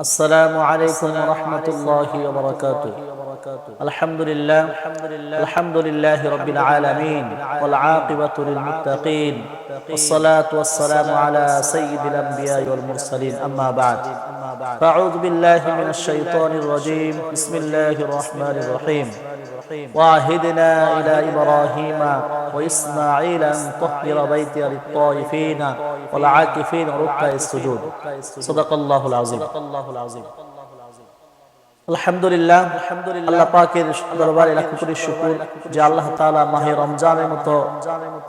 السلام عليكم ورحمة الله وبركاته. الحمد لله الحمد لله رب العالمين والعاقبة للمتقين والصلاة والسلام على سيد الأنبياء والمرسلين أما بعد. فأعوذ بالله من الشيطان الرجيم. بسم الله الرحمن الرحيم. وعهدنا إلى إبراهيم وإسماعيل أن طهر بيتي للطائفين. والعاكفين ركع السجود صدق الله العظيم আলহামদুলিল্লাহ আল্লাহ পাকের দরবারে লাখ কোটি শুকুর যে আল্লাহ তাআলা মাহে রমজানের মতো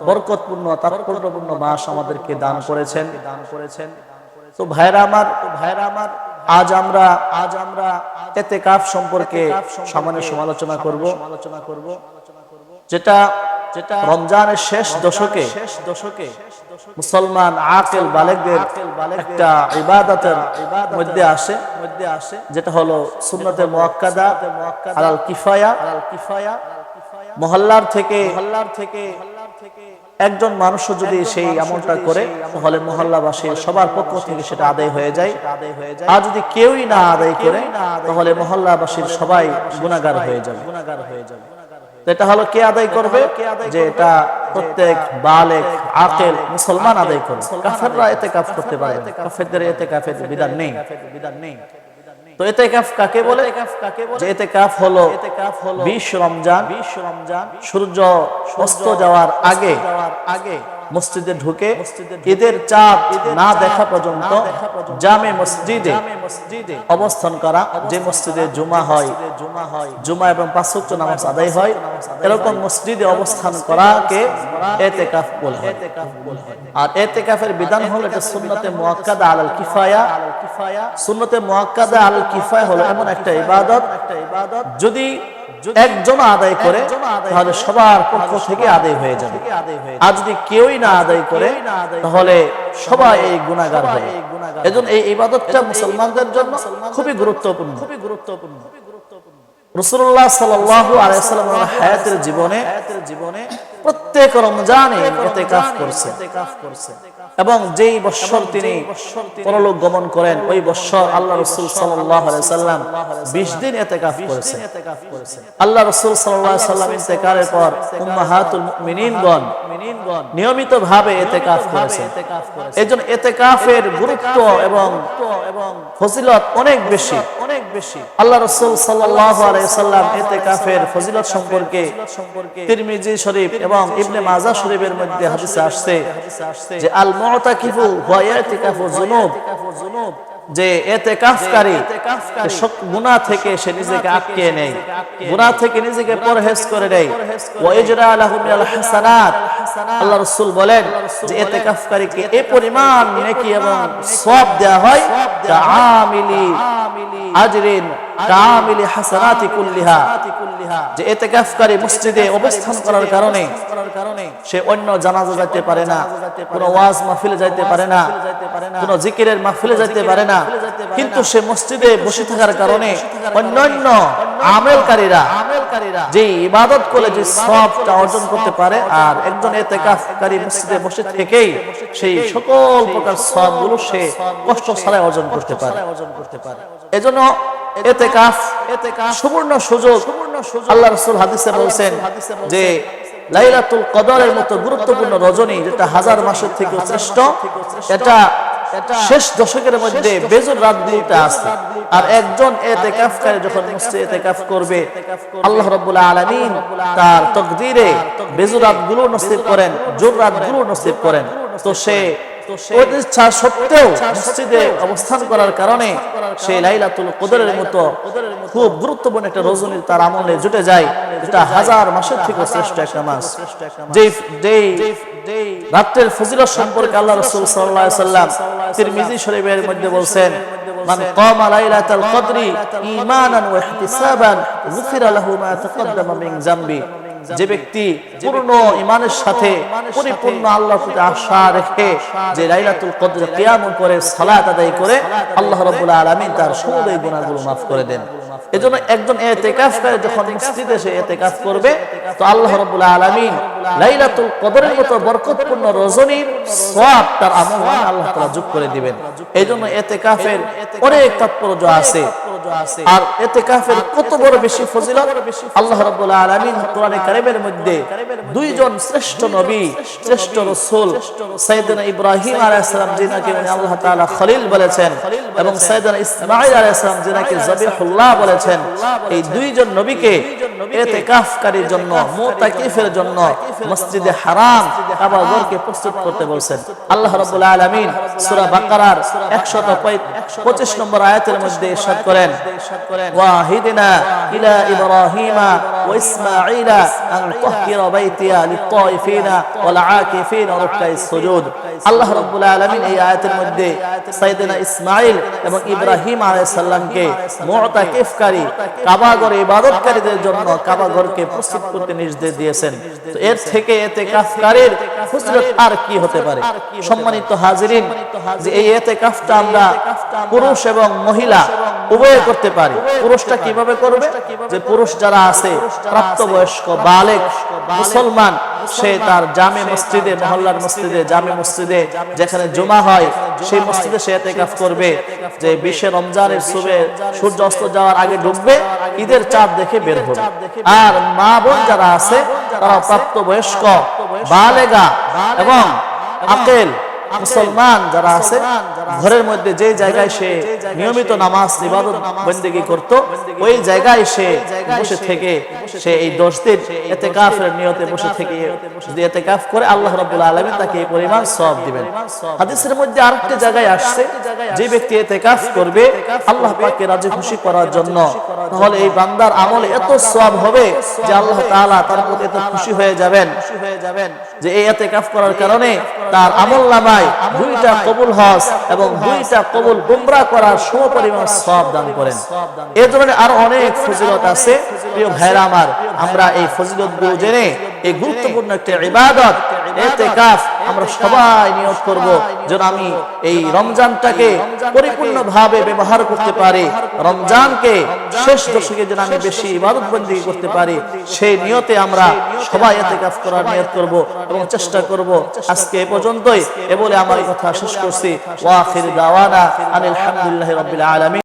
বরকতপূর্ণ তাৎপর্যপূর্ণ মাস আমাদেরকে দান করেছেন দান করেছেন তো ভাইরা আমার ভাইরা আমার আজ আমরা আজ আমরা এতে কাফ সম্পর্কে সামান্য সমালোচনা করব আলোচনা করব যেটা যেটা রমজানের শেষ দশকে শেষ দশকে মুসলমান আকেল বালেকদের একটা ইবাদতের মধ্যে আসে মধ্যে আসে যেটা হলো সুন্নতে মুআক্কাদা আলাল কিফায়া আলাল কিফায়া মহল্লার থেকে মহল্লার থেকে একজন মানুষ যদি সেই আমলটা করে তাহলে মহল্লাবাসীর সবার পক্ষ থেকে সেটা আদায় হয়ে যায়। আর যদি কেউই না আদায় করে তাহলে মহল্লাবাসীর সবাই গুণাগার হয়ে যাবে। গুণাগার হয়ে যাবে। এটা হলো কে আদায় করবে? যে এটা প্রত্যেক বালেক, আকেল, মুসলমান আদায় করবে। কাফেররা এতে কাফ করতে পারে। কাফেরদের এতে কাফের বিধান নেই। বিধান নেই তো এতে কাফ কাকে বলে? যে এতে কাফ হলো বিশ রমজান বিশ রমজান সূর্য অস্ত যাওয়ার আগে যাওয়ার আগে মসজিদে ঢুকে ঈদের চাঁদ না দেখা পর্যন্ত জামে মসজিদে অবস্থান করা যে মসজিদে জুমা হয়। জুমা হয়। জুমা এবং পাঁচ নামাজ আদায় হয়। এরকম মসজিদে অবস্থান করাকে এতে কাফ বলে আর এতে কাফের বিধান হলো এটা সুন্নতে মুআক্কাদা আলাল কিফায়া। সুন্নতে মুআক্কাদা আলাল কিফায়া হলো এমন একটা ইবাদত। একটা ইবাদত। যদি একজন আদায় করে তাহলে সবার পক্ষ থেকে আদায় হয়ে যাবে। আর যদি কেউই না আদায় করে তাহলে সবাই এই গুণাগার হবে। এজন্য এই ইবাদতটা মুসলমানদের জন্য খুবই গুরুত্বপূর্ণ। খুবই গুরুত্বপূর্ণ। রসুল্লাহ সাল্লাল্লাহু আলাইহি সাল্লামের হায়াতের জীবনে প্রত্যেক রমজানে এতে কাফ করছে। এবং যেই বৎসর তিনি পরলোক গমন করেন ওই বৎসর আল্লাহ রসুল সাল্লাম বিশ দিন এতে কাফ করেছেন। আল্লাহ রসুল সাল্লাম ইন্তেকারের পর উম্মাহাতুল মিনিনগণ নিয়মিত ভাবে এতে কাফ করেছেন। এই জন্য এতে কাফের গুরুত্ব এবং ফজিলত অনেক বেশি। অনেক বেশি। আল্লাহ রসুল সাল্লাম এতে কাফের ফজিলত সম্পর্কে তিরমিজি শরীফ এবং ইবনে মাজা শরীফের মধ্যে হাদিসে আসছে যে আল মুতাকিফু ওয়া ইয়াতিকাফু যুনুব। যে এতে কাফকারী গুনাহ থেকে সে নিজেকে আটকে নেয়। গুনাহ থেকে নিজেকে পরহেজ করে নেয়। ওয়া ইজরা লাহু মিনাল হাসানাত। আল্লাহ রাসূল বলেন যে এতে কাফকারীকে এই পরিমাণ নেকি এবং সওয়াব দেয়া হয়। কাআমিলি আজরিন কামিলি হাসানাতি কুল্লিহা যে ইতিকাফকারী মসজিদে অবস্থান করার কারণে সে অন্য জানাজা যাইতে পারে না কোনো ওয়াজ মাহফিলে যাইতে পারে না কোনো জিকিরের মাহফিলে যাইতে পারে না। কিন্তু সে মসজিদে বসে থাকার কারণে অন্যান্য আমেলকারীরা যে ইবাদত করে যে সবটা অর্জন করতে পারে আর একজন এতেকাফকারী মসজিদে বসে থেকেই সেই সকল প্রকার সবগুলো সে কষ্ট ছাড়াই অর্জন করতে পারে। অর্জন করতে পারে। এজন্য এতে কাফ এতে কাফ। সুবর্ণ সুযোগ। সুবর্ণ সুযোগ। আল্লাহ রাসূল হাদিসে বলেন যে লাইলাতুল কদরের মতো গুরুত্বপূর্ণ রজনী যেটা হাজার মাসের থেকে শ্রেষ্ঠ এটা শেষ দশকের মধ্যে বেজুর রাতগুলোতে আছে। আর একজন এতে কাফকারী যখন মসজিদে করবে আল্লাহ রাব্বুল আলামিন তার তকদিরে বেজুর রাতগুলো নসিব করেন জোর রাতগুলো নসিব করেন। তো সে ইচ্ছা সত্ত্বেও মসজিদে অবস্থান করার কারণে সে লাইলাতুল কদরের মতো খুব গুরুত্বপূর্ণ একটা রজনী তার আমলে জুটে যায় যেটা হাজার মাসের থেকে শ্রেষ্ঠ একটা মাস। যেই যেই রাত্রের ফজিলত সম্পর্কে আল্লাহ রাসূল সাল্লাল্লাহু আলাইহি সাল্লাম তিরমিজি শরীফের মধ্যে বলেন মান কামা লাইলাতাল কদরি ঈমানান ওয়া ইহতিসাবান গুফিরা লাহু মা তাকাদ্দামা মিন জামবি। যে ব্যক্তি পূর্ণ ইমানের সাথে পরিপূর্ণ আল্লাহর প্রতি আশা রেখে যে লাইলাতুল কদর কিয়াম করে সালাত আদায় করে আল্লাহ রাব্বুল আলামিন তার সমুদয় গুনাহগুলো মাফ করে দেন। এজন্য একজন যখন মসজিদে এতেকাফ করবে তো আল্লাহ রাব্বুল আলামিন লাইলাতুল কদরের মতো বরকতপূর্ণ রজনীর সওয়াব তার আমল আল্লাহ তাআলা যোগ করে দিবেন। এইজন্য ইতিকাফের অনেক তাৎপর্য আছে। আর ইতিকাফের কত বড় বেশি ফজিলত? আল্লাহ রাব্বুল আলামিন কোরআনে কারীমের মধ্যে দুইজন শ্রেষ্ঠ নবী শ্রেষ্ঠ রাসূল সাইয়েদনা ইব্রাহিম আলাইহিস সালাম যিনাকে আল্লাহ তাআলা খলিল বলেছেন এবং সাইয়েদনা ইসমাঈল আলাইহিস সালাম যিনাকে জবিহুল্লাহ বলেছেন এই দুইজন নবীকে ইতিকাফকারীর জন্য মুতাকিফের জন্য মসজিদে হারাম কাবা ঘরকে প্রস্তুত করতে বলছেন। আল্লাহ রাব্বুল আলামিন সূরা বাকারার 125 নম্বর আয়াতের মধ্যে ইরশাদ করেন। ওয়াহিদিনা ইলা ইব্রাহিমা ওয়া ইসমাঈলা আন তাহহিরা বাইতিয়া লিত-তাইফিনা ওয়াল আকিফিনা ওয়া রুকআইস সুজুদ। আল্লাহ রাব্বুল আলামিন এই আয়াতের মধ্যে সাইয়েদনা ইসমাঈল এবং ইব্রাহিম আলাইহিস সালামকে মুতাকিফকারী ইবাদতকারীদের জন্য কাবা ঘরকে প্রস্তুত করতে নির্দেশ দিয়েছেন। তো এর থেকে এতেকাফকারীর ফজিলত আর কি হতে পারে? সম্মানিত হাজিরিন যে এই এতেকাফটা আমরা পুরুষ এবং মহিলা উভয়ে করতে পারি। পুরুষটা কীভাবে করবে? যে পুরুষ যারা আছে, প্রাপ্তবয়স্ক, বালেক, মুসলমান, সে তার জামে মসজিদে, মহল্লার মসজিদে, জামে মসজিদে, যেখানে জমা হয়, সেই মসজিদে সে এতেকাফ করবে। যে বিশে রমজানের সুবে সূর্য অস্ত যাওয়ার আগে ঢুকবে ঈদের চাঁদ দেখে বের হবে। আর মা বোন যারা আছে, তারা প্রাপ্তবয়স্ক, বালেগা এবং আকেল মুসলমান যারা আছে ঘরের মধ্যে যে জায়গায় সে নিয়মিত নামাজ ইবাদত বন্দেগী করত ওই জায়গায় সে বসে থেকে সে এই দশ দিন এতেকাফের নিয়তে বসে থেকে যদি এতেকাফ করে আল্লাহ রাব্বুল আলামিন তাকে এই পরিমাণ সওয়াব দিবেন। হাদিসের মধ্যে আরেকটি জায়গায় আসছে যে ব্যক্তি এতেকাফ করবে আল্লাহ পাককে রাজি খুশি করার জন্য। তাহলে এই বান্দার আমল এত সওয়াব হবে যে আল্লাহ তাআলা তার প্রতি এত খুশি হয়ে যাবেন। যে এই এতে এতেকাফ করার কারণে তার আমল নামায় দুইটা কবুল হজ এবং দুইটা কবুল গুমরা করার সম পরিমাণ সব দান করেন। এ ধরনের আরও অনেক ফজিলত আছে। প্রিয় ভাইরা আমার, আমরা এই ফজিলতগুলো জেনে এই গুরুত্বপূর্ণ একটা ইবাদত এতেকাফ আমরা সবাই নিয়োগ করব যেন আমি এই রমজানটাকে পরিপূর্ণভাবে ব্যবহার করতে পারি। রমজানকে শেষ দশকে যেন আমি বেশি ইবাদত বন্দী করতে পারি। সেই নিয়তে আমরা সবাই এতেকাফ করার নিয়ত করব এবং চেষ্টা করব। আজকে এ পর্যন্তই। এ বলে আমার কথা শেষ করছি। ওয়াখির দাওয়ানা আনিল হামদুলিল্লাহি রাব্বিল আলামিন।